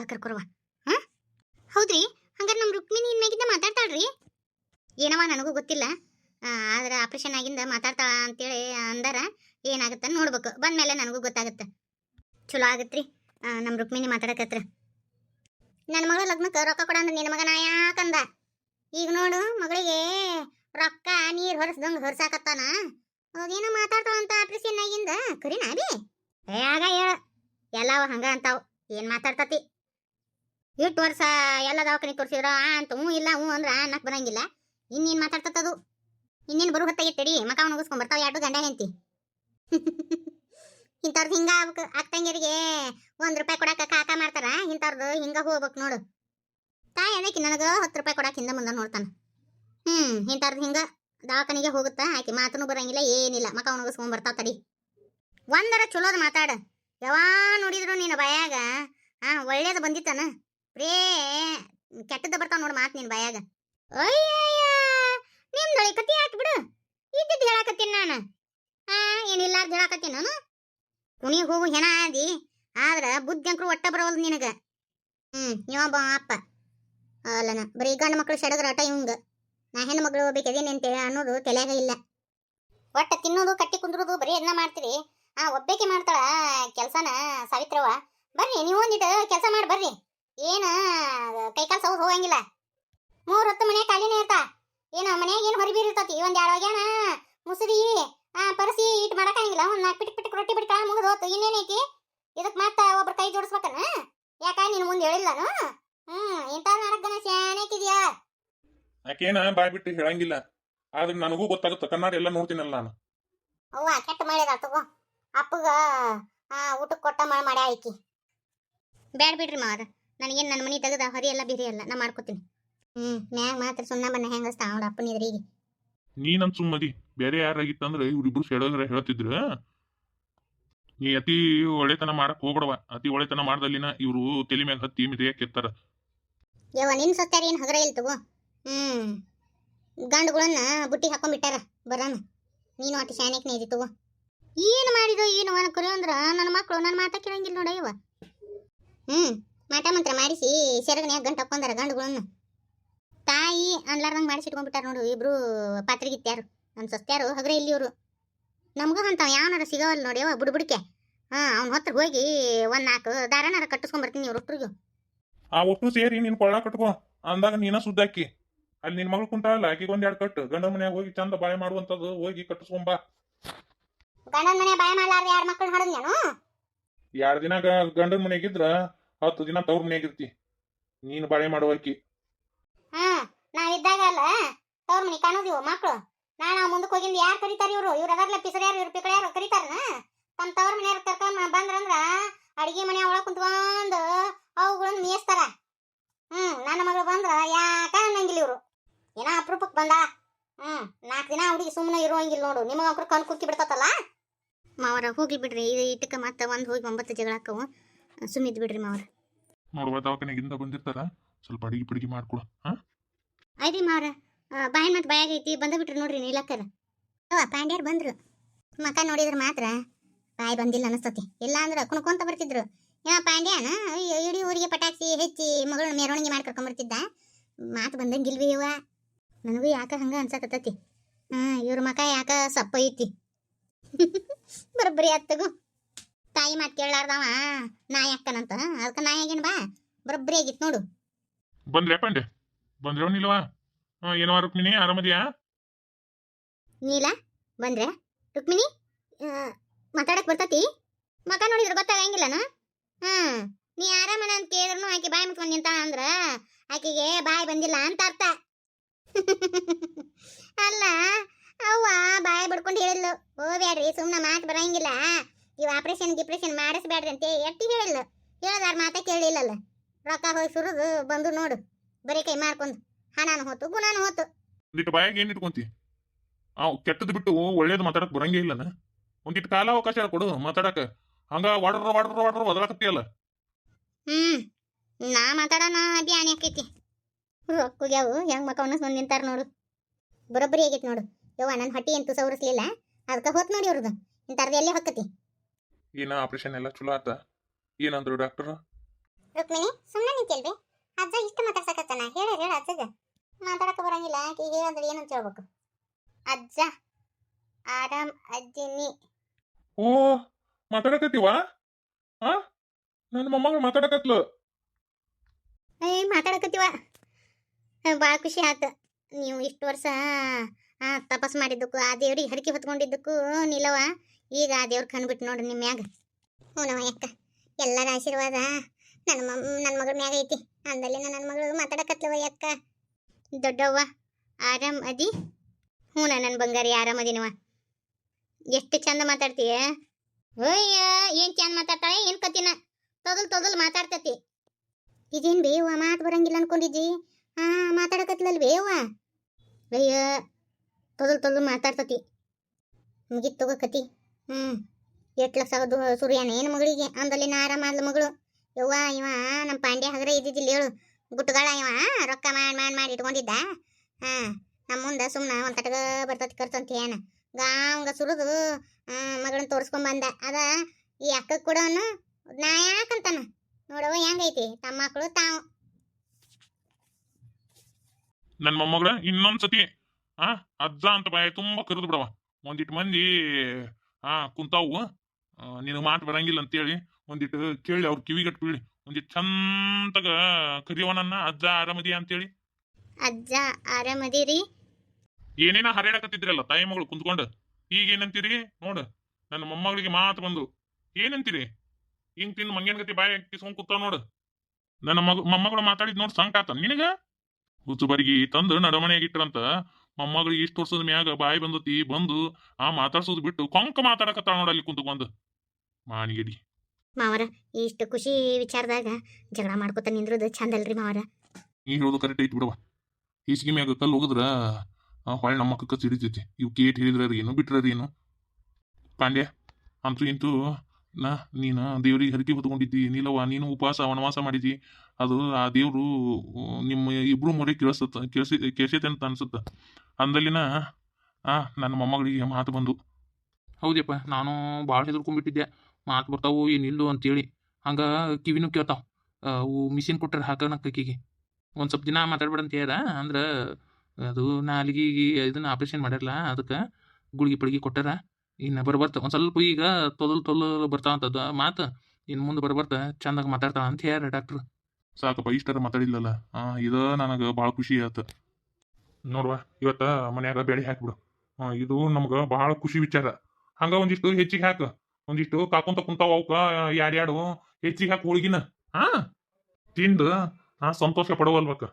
ಒಳಗೆ ಕರ್ಕೊರುವ ಹೌದ್ರಿ? ಹಂಗಾರೆ ನಮ್ಮ ರುಕ್ಮಿಣಿ ಇನ್ಮ್ಯಾಗಿಂದ ಮಾತಾಡ್ತಾಳ್ರಿ? ಏನವ ನನಗೂ ಗೊತ್ತಿಲ್ಲ. ಆದ್ರೆ ಆಪ್ರೇಷನ್ ಆಗಿಂದ ಮಾತಾಡ್ತಾಳ ಅಂತೇಳಿ ಅಂದಾರ ಏನಾಗುತ್ತೆ ನೋಡ್ಬೇಕು. ಬಂದ್ಮೇಲೆ ನನಗೂ ಗೊತ್ತಾಗುತ್ತೆ. ಚಲೋ ಆಗತ್ರಿ. ನಮ್ಮ ರುಕ್ಮಿಣಿ ಮಾತಾಡಕತ್ರ. ನನ್ನ ಮಗಳ ಲಗ್ನಕ್ಕೆ ರೊಕ್ಕ ಕೊಡ ಅಂದ್ರೆ ನಿನ್ನ ಮಗನ ಯಾಕಂದ? ಈಗ ನೋಡು, ಮಗಳಿಗೆ ರೊಕ್ಕ ನೀರು ಹೊರಸ್ದಂಗೆ ಹೊರಸಾಕತ್ತಾನ. ಅವಾಗೇನೋ ಮಾತಾಡ್ತಾವಂತ ಆಪರೇಷನ್ ಆಗಿಂದ. ಕರಿನಾ ಏ, ಆಗ ಹೇಳ. ಎಲ್ಲವ ಹಂಗ ಅಂತಾವ್. ಏನು ಮಾತಾಡ್ತತಿ? ಇಟ್ಟು ವರ್ಷ ಎಲ್ಲ ದವಾಖಾನೆ ತೋರಿಸಿದ್ರ? ಆ, ಅಂತ ಹ್ಞೂ ಇಲ್ಲ, ಹ್ಞೂ ಅಂದ್ರೆ ಅನ್ನಕ್ಕೆ ಬರಂಗಿಲ್ಲ. ಇನ್ನೇನು ಮಾತಾಡ್ತದದು ಇನ್ನೇನು ಬರು ಹೊತ್ತಾಗಿತ್ತಡಿ ಮಕ ಮುಗಿಸ್ಕೊಂಡ್ ಬರ್ತಾವ ಎರಡು ಗಂಡ ಹೆಂತಿ ಇಂಥವ್ರದ್ದು ಹಿಂಗ ಆಗ್ಬೇಕು ಅಕ್ಕಂಗಿರಿಗೆ ಒಂದು ರೂಪಾಯಿ ಕೊಡಾಕ ಕಾಕ ಮಾಡ್ತಾರ ಇಂಥವ್ರದ್ದು ಹಿಂಗೆ ಹೋಗ್ಬೇಕು ನೋಡು. ತಾಯಿ ಅದಕ್ಕೆ ನನಗೆ ಹತ್ತು ರೂಪಾಯಿ ಕೊಡಾಕ ಹಿಂದೆ ಮುಂದೆ ನೋಡ್ತಾನೆ. ಹ್ಞೂ ಇಂಥವ್ರದ್ದು ಹಿಂಗೆ ದವಾಖಾನಿಗೆ ಹೋಗುತ್ತಾ, ಆಕೆ ಮಾತನು ಬರಂಗಿಲ್ಲ, ಏನಿಲ್ಲ. ಮಕ ಮುಗಿಸ್ಕೊಂಡ್ ಬರ್ತಾವ ತಡಿ. ಒಂದರ ಚಲೋದು ಮಾತಾಡು. ಯಾವ ನೋಡಿದ್ರು ನೀನು ಬಾಯಾಗ, ಆ, ಒಳ್ಳೇದು ಬಂದಿತ್ತನ? ಪ್ರೇ ಕೆಟ್ಟದ ಬರ್ತಾವ ನೋಡು ಮಾತು ನಿನ್ ಬಾಯಾಗ. ಅಯ್ಯಯ್ಯ ನಿಮ್ದೊಳಿ ಕತಿ ಹಾಕಿ ಬಿಡು. ಇದ್ದಿದ್ದು ಹೇಳಾಕತ್ತೀನಿ ನಾನು. ಆ ಏನಿಲ್ಲಾರ್ದು ಹೇಳಾಕತ್ತೀನಿ ನಾನು? ಕುಣಿಗೆ ಹೋಗು ಹೆಣ ಆದಿ, ಆದ್ರ ಬುದ್ಧಿ ಒಟ್ಟ ಬರವಲ್ದು ನಿನಗ. ಹ್ಮ್ ಬಾ ಅಪ್ಪ ಅಲ್ಲನ ಬರೀ ಗಂಡು ಮಕ್ಕಳು ಸೆಡದ್ರ ಆಟ ಇವಂಗ. ನಾ ಹೆಣ್ಣು ಮಗಳು ಬೇಕದೇನೆ ಅಂತೇಳಿ ಅನ್ನೋದು ತಲೆಯಾಗ ಇಲ್ಲ. ಒಟ್ಟ ತಿನ್ನೋದು, ಕಟ್ಟಿ ಕುಂದ್ರೋದು, ಬರೀ ಅದನ್ನ ಮಾಡ್ತೀರಿ. ಆ, ಒಬ್ಬೇಕೆ ಮಾಡ್ತಾಳ, ಕೆಲಸನ ಸಾವಿತ್ರವ ಬರ್ರಿ, ನೀವು ಒಂದಿಟ್ಟು ಕೆಲಸ ಮಾಡಿ ಬರ್ರಿ. ಏನ ಕೈಕಾಲು ಸೌದ್ ಹೋಗಂಗಿಲ್ಲ ಮೂರು ಹೊತ್ತು ಮನೆ ಖಾಲಿನೇ ಇರ್ತಾ. ಏನ ಮನ್ಯಾಗ ಏನು ಹೊರಬೀರ್ ಇರ್ತತಿ? ಒಂದು ಎರಡು ಒಗ್ಯಾನ ಮುಸುರಿ ಆ ಪರಸಿ ಇಟ್ ಮಾಡಕ್ಕಾಗಿಲ್ಲ ಒಂದು ನಾಲ್ಕು ಪಿಟ್ ಪಿಟ್ ರೊಟ್ಟಿ ಬಿಡ್ತಾ ಮುಗಿದು ಹೋತು. ಇನ್ನೇನೈತಿ ಇದಕ್ಕೆ ಮತ್ತೆ ಒಬ್ರು ಕೈ ಜೋಡಿಸ್ಬೇಕನ? ಯಾಕ ನೀನು ಮುಂದೆ ಹೇಳಿಲ್ಲನು? ಹ್ಮ್ ಇಂಥ ನಾಲ್ಕು ಶಾಣಕ್ಕಿದ್ಯಾ ಆಕೇನ ಬಾಯ್ ಬಿಟ್ಟು ಹೇಳಂಗಿಲ್ಲ. ಆದ್ರೆ ನನಗೂ ಗೊತ್ತಾಗುತ್ತೆ. ಕನ್ನಡ ಎಲ್ಲ ನೋಡ್ತೀನಲ್ಲ ನಾನು. ಅವ್ವ ಕೆಟ್ಟ ಮಾಡಿದ ತಗೋ. ಅಪ್ಪಗ ಆ ಊಟಕ್ಕೆ ಕೊಟ್ಟ ಮಾಡಿ ಮಾಡ್ಯಾ ಆಯ್ಕಿ. ಬ್ಯಾಡ ಬಿಡ್ರಿ ಮಾವ ನನಗೇನು ನನ್ನ ಮನೆ ತೆಗೆದ ಹರಿ ಎಲ್ಲ ಬಿರಿ ಎಲ್ಲ ನಾ ಮಾಡ್ಕೋತೀನಿ. ಹ್ಮ್. ಮ್ಯಾಗ ಮಾತ್ರ ಸುಣ್ಣ ಬಣ್ಣ ಹೆಂಗಸ್ತಾ ಅವ್ರ ಅಪ್ಪನ ಎದುರಿಗೆ. ನೀನಂತ ಸುಮ್ಮದಿ ಬೇರೆ ಯಾರಾಗಿತ್ತಂದ್ರೆ ಇವ್ರಿಬ್ರು ಸೆಡಗ್ರ ಹೇಳ್ತಿದ್ರು. ನೀ ಅತಿ ಒಳ್ಳೆತನ ಮಾಡಕ್ ಹೋಗ್ಬಿಡವ ಅತಿ ಒಳ್ಳೆತನ ಮಾಡ್ದಲ್ಲಿನ ಇವ್ರು ತಲೆ ಮ್ಯಾಗ ಹತ್ತಿ ಮಿತಿ ಕೆತ್ತಾರ ಯವ್ವ ನಿನ್ ಸತ್ತಾರ ಏನು ಹಗರ ಇಲ್ಲ ತಗೋ. ಹ್ಮ್. ಗಂಡುಗಳನ್ನ ಬುಟ್ಟಿ ಹಾಕೊಂಡ್ಬಿಟ್ಟಾರ ಬರೋಣ ನೀನು ಅತಿ ಶಾನ್ಯಕ್ನೇ ಇದಿ ತಗೋ. ಏನು ಮಾಡಿದೋ ಏನು ಅನ್ಕೊರಿ ಕರೆ ಅಂದ್ರ ನನ್ನ ಮಕ್ಕಳು ನನ್ನ ಮಾತಾ ಕೇಳಂಗಿಲ್ಲ ನೋಡ ಇವ ಹ್ಮ್. ಮಾಟ ಮಂತ್ರ ಮಾಡಿಸಿ ಸೆರಗನ್ಯಾಗ ಗಂಟು ಹಾಕೊಂಡಾರ ಗಂಡುಗಳನ್ನ. ತಾಯಿ ಅನ್ಲಾರ್ದಂಗೆ ಮಾಡಿಸಿಟ್ಕೊಂಡ್ಬಿಟ್ಟಾರ ನೋಡು ಇಬ್ರು ಪಾತ್ರಿಗಿತ್ಯಾರು ನನ್ನ ಸೊಸ್ತ್ಯಾರು ಹಗ್ರೆ ಇಲ್ಲಿ ಇವರು ನಮ್ಗೂ ಅಂತಾವ ಯಾವನಾರ ಸಿಗವಲ್ಲ ನೋಡಿ ಅವ ಬುಡ್ಬುಡಿಕೆ. ಹಾಂ ಅವ್ನ ಹತ್ರ ಹೋಗಿ ಒಂದ್ ನಾಲ್ಕು ದಾರನಾರ ಕಟ್ಟಿಸ್ಕೊಂಡ್ ಇವ್ರ ಒಟ್ಟರಿಗೆ ಆ ಒಟ್ಟು ಸೇರಿ ನೀನ್ ಕೊಳ್ಳ ಕಟ್ಕೋ ಅಂದಾಗ ನೀನ ಸುದ್ದಾಕಿ ಅಲ್ಲಿ ನಿನ್ ಮಗಳು ಕುಂತಾಳಲ್ಲ ಆಕಿಗೆ ಒಂದ್ ಎರಡು ಕಟ್ಟು ಗಂಡ ಮನ್ಯಾಗ ಹೋಗಿ ಚಂದ ಬಾಳೆ ಮಾಡುವಂತದ್ದು ಹೋಗಿ ಕಟ್ಟಿಸ್ಕೊಂಬಾ ಗಂಡನ ಮನೆ ಬಾಯ ಮಾಡ್ಲಾರ್ದ ಯಾರ ಮಕ್ಕಳು ಹಡದ್ನೇನು ಎರಡು ದಿನ ಗಂಡನ ಮನೆಯಾಗಿದ್ರ ಹತ್ತು ದಿನ ತವ್ರ ಮನೆಯಾಗಿರ್ತಿ ನೀನು ಬಾಳೆ ಮಾಡುವಾಕಿ ಹಾ ನಾವಿದ್ದಾಗ ಅಲ್ಲ ತವ್ರ ಮನೆ ಕಾಣೋದಿವು ಮಕ್ಕಳು ನಾವು ಮುಂದಕ್ಕೆ ಹೋಗಿಂದ ಯಾರು ಕರಿತಾರ ಇವರು? ಇವ್ರು ಅದರ್ಲ ಪಿಸರ್ ಯಾರು ಇವ್ರು ಪಿಕಳ ಯಾರು ಕರೀತಾರನ? ತಮ್ಮ ತವ್ರ ಮನೆಯಾರ ಕರ್ಕೊಂಡ್ ಬಂದ್ರಂದ್ರ ಅಡಿಗೆ ಮನೆ ಒಳಗೆ ಕುಂತ್ಕೊಂಡು ಅವುಗಳನ್ನ ಮೇಯಿಸ್ತಾರ. ಹ್ಮ್ ನನ್ನ ಮಗಳು ಬಂದ್ರ ಯಾಕ ಅನ್ನಂಗಿಲ್ಲ ಇವ್ರು? ಏನೋ ಅಪರೂಪಕ್ಕೆ ಬಂದ ಹ್ಮ್ ನಾಲ್ಕು ದಿನ ಹುಡುಗಿ ಸುಮ್ಮನೆ ಇರುವಂಗಿಲ್ಲ ನೋಡು. ನಿಮಗೆ ಅವ್ರ ಕಣ್ ಕುಕ್ಕಿ ಬಿಡ್ತತಲ್ಲ? ಮಾವರ ಹೋಗ್ಲಿ ಬಿಡ್ರಿ. ಇದು ಇಟ್ಟಕ್ಕೆ ಮತ್ತೆ ಒಂದು ಹೋಗಿ ಒಂಬತ್ತು ಜಗಳಾಕವು ಸುಮ್ಮಿದ್ ಬಿಡ್ರಿ ಮಾವ್ರ. ನೋಡುವ ದವಾಖಾನೆಗಿಂದ ಬಂದಿರ್ತಾರ? ಸ್ವಲ್ಪ ಅಡಿಗೆ ಪಿಡಿಗೆ ಮಾಡ್ಕೊಡು ಹಾ? ಐದ್ರಿ ಮಾವ್ರ. ಬಾಯಿ ಮತ್ತೆ ಬಾಯಾಗ ಐತಿ ಬಂದ ಬಿಟ್ರಿ ನೋಡ್ರಿ ನೀಲಕ್ಕರ ಅವ ಪಾಂಡ್ಯಾರ್ ಬಂದ್ರು. ಮಕ ನೋಡಿದ್ರೆ ಮಾತ್ರ ಬಾಯಿ ಬಂದಿಲ್ಲ ಅನಸ್ತತಿ. ಇಲ್ಲ ಅಂದ್ರೆ ಕುಣ್ಕೊಂತ ಬರ್ತಿದ್ರು. ಯಾ ಪಾಂಡ್ಯಾನ? ಇಡೀ ಊರಿಗೆ ಪಟಾಕ್ಸಿ ಹೆಚ್ಚಿ ಮಗಳನ್ನ ಮೆರವಣಿಗೆ ಮಾಡಿ ಕರ್ಕೊಂಡ್ ಬರ್ತಿದ್ದ? ಮಾತು ಬಂದಂಗಿಲ್ವಿ ಇವ. ನನಗೂ ಯಾಕ ಹಂಗೆ ಅನ್ಸಕತ್ತತಿ? ಹಾಂ ಇವ್ರ ಮಕ ಯಾಕ ಸಪ್ಪ ಐತಿ? ಬರೋಬ್ಬರಿ ಅತ್ತಗು ತಾಯಿ ಮಾತು ಕೇಳಲಾರ್ದವ ನಾಯಿ ಅಕ್ಕನಂತ ಅದಕ್ಕೆ ನಾಯಿ ಆಗಿನ ಬಾ ಬರೋಬ್ಬರಿ ಆಗಿತ್ತು ನೋಡು. ಬಂದ್ರೆ ಪಾಂಡೆ ಹಾ ಏನೋ ರುಕ್ಮಿಣಿ ಆರಾಮದಿಯಾ? ನೀಲ ಬಂದ್ರೆ ರುಕ್ಮಿಣಿ ಮಾತಾಡಕ್ ಬರ್ತತಿ? ಮಕ ನೋಡಿದ್ರೆ ಗೊತ್ತಾಗಂಗಿಲ್ಲನ? ಹ್ಮ್ ನೀ ಆರಾಮನ ಅಂತ ಕೇಳಿದ್ರು ಆಕೆ ಬಾಯಿ ಮುಟ್ಕೊಂಡು ನಿಂತ ಅಂದ್ರ ಆಕೆಗೆ ಬಾಯಿ ಬಂದಿಲ್ಲ ಅಂತ ಅರ್ಥ. ಅಲ್ಲ ಅವ್ವ ಬಾಯಿ ಬಡ್ಕೊಂಡು ಹೇಳಿದ್ಲು ಬ್ಯಾಡ್ರಿ ಸುಮ್ಮನೆ ಮಾತು ಬರಂಗಿಲ್ಲ. ಇವ್ ಆಪರೇಷನ್ ಗಿಪ್ರೇಷನ್ ಮಾಡಿಸ್ಬೇಡ್ರಿ ಅಂತ ಎಟ್ಟಿ ಹೇಳಿಲ್ಲ. ಹೇಳದಾರ ಮಾತ ಕೇಳಿಲ್ಲಲ್ಲ. ರೊಕ್ಕ ಹೋಗಿ ಸುರಿದು ಬಂದು ನೋಡು. ಬರೀ ಕೈ ಮಾಡ್ಕೊಂಡು ಹಣಾನು ಹೋತು ಗುಣಾನು ಹೋತು. ಒಂದಿಟ್ಟು ಬಾಯಾಗ ಏನ್ ಇಟ್ಕೊಂತಿ? ಆ ಕೆಟ್ಟದ್ ಬಿಟ್ಟು ಒಳ್ಳೇದು ಮಾತಾಡಕ್ ಬರಂಗೇ ಇಲ್ಲನ? ಒಂದಿಟ್ಟು ಕಾಲ ಅವಕಾಶ ಕೊಡು ಮಾತಾಡಕ? ಹಂಗ ವಾಡ್ರ ವಾಡ್ರ ವಾಡ್ರ ಒದರಾಕತ್ತಿಯಲ್ಲ ಹ್ಮ್ ನಾ ಮಾತಾಡೋಣ ಬ್ಯಾನಿ ಆಕೈತಿ. ರೊಕ್ಕಗ್ಯಾವು ಹೆಂಗ್ ಮಕ ಬಂದು ನಿಂತಾರ ನೋಡು. ಬರೋಬ್ಬರಿ ಆಗೈತಿ ನೋಡು. ಯವ್ವ ನನ್ನ ಹಟ್ಟಿ ಅಂತೂ ಸೌರಿಸ್ಲಿಲ್ಲ. ಅದಕ್ಕೆ ಹೋತ್ ನೋಡಿ ಅವ್ರದ್ದು ಇಂಥರ್ದು ಎಲ್ಲೇ ಹೊಕ್ಕತಿ? ಏನ ಆಪರೇಷನ್ ಎಲ್ಲ ಚಲೋ ಆತ. ಏನಂದ್ರು ಡಾಕ್ಟರ್ ರುಕ್ಮಿಣಿ ಸುಮ್ಮನೆ ನಿಂತಿಲ್ವಿ ಅಜ್ಜ ಇಷ್ಟು ಮಾತಾಡ್ಸಕತ್ತಾನ? ಹೇಳ ಹೇಳ ಅಜ್ಜಗ. ಮಾತಾಡಕ ಬರಂಗಿಲ್ಲ ಈಗ ಅಂದ್ರೆ ಏನಂತ ಹೇಳ್ಬೇಕು ಅಜ್ಜ ಆರಾಮ್ ಅಜ್ಜಿನಿ ಓ ಮಾತಾಡಕತ್ತೀವ? ಹಾ ನನ್ನ ಮೊಮ್ಮಗಳು ಮಾತಾಡಕತ್ಲು. ಏ ಮಾತಾಡಕತ್ತೀವ? ಭಾಳ ಖುಷಿ ಆತ. ನೀವು ಇಷ್ಟು ವರ್ಷ ಆ, ತಪಸ್ ಮಾಡಿದ್ದಕ್ಕೂ ಆ ದೇವ್ರಿಗೆ ಹರಕೆ ಹೊತ್ಕೊಂಡಿದ್ದಕ್ಕೂ ನಿಲ್ಲವ ಈಗ ಆ ದೇವ್ರ ಕಂಡ್ಬಿಟ್ಟು ನೋಡ್ರಿ ನಿಮ್ಮ ಮ್ಯಾಗ. ಹ್ಞೂ ಅಕ್ಕ ಎಲ್ಲರ ಆಶೀರ್ವಾದ. ನನ್ನ ಮಮ್ಮ ನನ್ನ ಮಗಳ ಮ್ಯಾಗ ಐತಿ. ಅಂದಲ್ಲಿ ನನ್ನ ಮಗಳು ಮಾತಾಡಕತ್ಲವ ಅಕ್ಕ ದೊಡ್ಡವ್ವ, ಆರಾಮ್ ಅದಿ? ಹ್ಞೂ ನನ್ನ ಬಂಗಾರಿ ಆರಾಮ್ ಅದಿನವ ಎಷ್ಟು ಚಂದ ಮಾತಾಡ್ತೀಯ? ಓಯ್ಯ ಏನ್ ಚಂದ ಮಾತಾಡ್ತಾಳೆ, ಏನು ಕತ್ತಿನ ತೊದಲ್ ತೊದಲ್ ಮಾತಾಡ್ತತಿ. ಇದೇನ್ ಬೇವ ಮಾತು ಬರಂಗಿಲ್ಲ ಅನ್ಕೊಂಡಿದ್ದಿ? ಹಾ ಮಾತಾಡಕತ್ಲಲ್ ಬೇವ ಅಯ್ಯ ತೊದಲ್ ತೊದಲ್ ಮಾತಾಡ್ತತಿ. ಮುಗಿತ್ ತಗೋ ಕತಿ. ಹ್ಮ್. ಎಟ್ ಲಕ್ಷ ಆಗೋದು ಏನು ಮಗಳಿಗೆ? ಅಂದಲ್ಲಿ ನಾ ಆರಾಮಾದ್ಲು ಮಗಳು. ಯವ್ವ ಇವ ನಮ್ಮ ಪಾಂಡ್ಯ ಹಗರ ಇದ್ದಿದ್ದಿಲ್ಲ ಹೇಳು. ಗುಟ್ಟುಗಳ ಇವ ರೊಕ್ಕ ಮಾಡಿ ಮಾಡಿ ಮಾಡಿ ಇಟ್ಕೊಂಡಿದ್ದ? ಹಾ ನಮ್ಮ ಮುಂದೆ ಸುಮ್ಮನೆ ಒಂದು ತಟಗ ಬರ್ತತಿ ಖರ್ಚಂತ ಏನ? ಗಾಂಗ ಸುರಿದು ಮಗಳನ್ನ ತೋರಿಸ್ಕೊಂಡ್ ಬಂದ. ಅದ ಈ ಅಕ್ಕ ಕೂಡ ನಾ ಯಾಕಂತಾನ ನೋಡವ ಹೆಂಗೈತಿ? ತಮ್ಮ ಮಕ್ಕಳು ತಾವು. ನನ್ನ ಮೊಮ್ಮಗಳ ಇನ್ನೊಂದ್ಸತಿ, ಆ, ಅಜ್ಜ ಅಂತ ಬಾಯ ತುಂಬಾ ಕರೆದು ಬಿಡವ ಒಂದಿಟ್ಟು ಮಂದಿ ಆ ಕುಂತಾವು. ನಿನಗೆ ಮಾತು ಬರಂಗಿಲ್ಲ ಅಂತೇಳಿ ಒಂದಿಟ್ಟು ಕೇಳಿ ಅವ್ರ ಕಿವಿಗಟ್ಟು ಬೀಳಿ. ಒಂದಿಟ್ಟು ಚಂತಗ ಕರಿಯವನನ್ನ ಅಜ್ಜ ಆರಾಮದಿ ಅಂತೇಳಿ. ಅಜ್ಜ ಆರಾಮದಿರಿ? ಏನೇನ ಹರಡಕತ್ತಿದ್ರಲ್ಲ ತಾಯಿ ಮಗಳು ಕುಂತ್ಕೊಂಡು. ಈಗ ಏನಂತೀರಿ ನೋಡು ನನ್ನ ಮೊಮ್ಮಗಳಿಗೆ ಮಾತು ಬಂದು. ಏನಂತೀರಿ? ಹಿಂಗ್ ತಿಂದು ಮಂಗೇನ್ ಗತಿ ಬಾಯಿ ಕಿಸ್ಕೊಂಡ್ ಕೂತಾವ ನೋಡು. ನನ್ನ ಮಗ ಮೊಮ್ಮಗಳು ಮಾತಾಡಿದ್ ನೋಡ್ ಸಂಕಾತ ನಿನಗ? ಹುಚ್ಚು ಬರಿಗಿ ತಂದು ನಡಮನೆಯಾಗ ಇಟ್ರಂತ ಮೊಮ್ಮಗಳಿಗೆ ಇಷ್ಟು ವರ್ಷದ ಮ್ಯಾಗ ಬಾಯಿ ಬಂದತಿ ಬಂದು ಆ ಮಾತಾಡ್ಸೋದು ಬಿಟ್ಟು ಕೊಂಕ ಮಾತಾಡಕತ್ತಾಳ ನೋಡ ಅಲ್ಲಿ ಬಂದು. ಮಾನಿಗೆಡಿ. ಮಾವರ ಇಷ್ಟು ಖುಷಿ ವಿಚಾರದಾಗ ಜಗಳ ಮಾಡ್ಕೊತ ನಿಂದ್ರದು ಚಂದ ಅಲ್ರಿ ಮಾವರ. ನೀ ಹೇಳೋದು ಕರೆಕ್ಟ್ ಐತಿ ಬಿಡವ ಈಸಿಗೆ ಮ್ಯಾಗ ಕಲ್ಲು ಹೋಗಿದ್ರ ಹೊಳೆ ನಮ್ಮ ಅಕ್ಕ ಸಿಡಿತೈತಿ. ಇವ್ ಕೇಟ್ ಹೇಳಿದ್ರ ಏನು ಬಿಟ್ರ ಏನು? ಪಾಂಡ್ಯ ಅಂತೂ ಇಂತೂ ನಾ ನೀನು ದೇವ್ರಿಗೆ ಹರಕೆ ಹೊತ್ಕೊಂಡಿದ್ದಿ ನೀಲವ್ವ ನೀನು ಉಪವಾಸ ವನವಾಸ ಮಾಡಿದಿ. ಅದು ಆ ದೇವರು ನಿಮ್ಮ ಇಬ್ರು ಮೊರೆ ಕೇಳಿಸತ್ತ ಕೇಳಿಸಿ ಕೇಳಿಸೈತೆ ಅಂತ ಅನ್ಸುತ್ತ. ಅಂದಲ್ಲಿನ ಆ, ನನ್ನ ಮೊಮ್ಮಗಳಿಗೆ ಮಾತು ಬಂದು, ಹೌದಪ್ಪ, ನಾನು ಭಾಳ ಹೆದರ್ಕೊಂಡ್ಬಿಟ್ಟಿದ್ದೆ. ಮಾತು ಬರ್ತಾವು ಇಲ್ಲೋ ಅಂತೇಳಿ. ಹಂಗೆ ಕಿವಿನೂ ಕೇಳ್ತಾವ. ಅವು ಮಿಷಿನ್ ಕೊಟ್ಟರೆ ಹಾಕೋಣಕ್ಕೆ ಕಿಗೆ ಒಂದು ಸ್ವಲ್ಪ ದಿನ ಮಾತಾಡ್ಬೇಡ ಅಂತ ಹೇಳ ಅಂದ್ರೆ, ಅದು ನಾಲಿಗೆ ಇದನ್ನ ಆಪ್ರೇಷನ್ ಮಾಡ್ಯಾರಲ್ಲ, ಅದಕ್ಕೆ ಗುಳಿಗೆ ಪಳಿಗೆ ಕೊಟ್ಟಾರ. ಇನ್ನು ಬರ್ಬರ್ತ, ಒಂದು ಸ್ವಲ್ಪ ಈಗ ತೊದಲ್ ತೊಲ ಬರ್ತಾವಂಥದ್ದು ಮಾತು. ಇನ್ನು ಮುಂದೆ ಬರ್ಬರ್ತ, ಚಂದಾಗ ಮಾತಾಡ್ತಾವ ಅಂತ ಹೇಳ್ಯಾರ ಡಾಕ್ಟ್ರು. ಸಾಕಪ್ಪ ಇಷ್ಟರ ಮಾತಾಡಿಲ್ಲಲ್ಲ ಆ, ಇದ ನನಗೆ ಭಾಳ ಖುಷಿ ಆಯ್ತು ನೋಡುವ, ಇವತ್ತ ಮನ್ಯಾಗ ಬೆಳೆ ಹಾಕ್ಬಿಡು. ಇದು ನಮ್ಗೆ ಭಾಳ ಖುಷಿ ವಿಚಾರ. ಹಂಗ ಒಂದಿಷ್ಟು ಹೆಚ್ಚಿಗೆ ಹಾಕು. ಒಂದಿಷ್ಟು ಕಾಕೊಂತ ಕುಂತಾವ ಅವಕ್ಕ ಯಾರ್ಯಾಡು ಹೆಚ್ಚಿಗೆ ಹಾಕಿ ಹೋಳಿಗಿನ. ಹಾ, ತಿಂದು ಹಾ ಸಂತೋಷ ಪಡವಲ್ಬೇಕ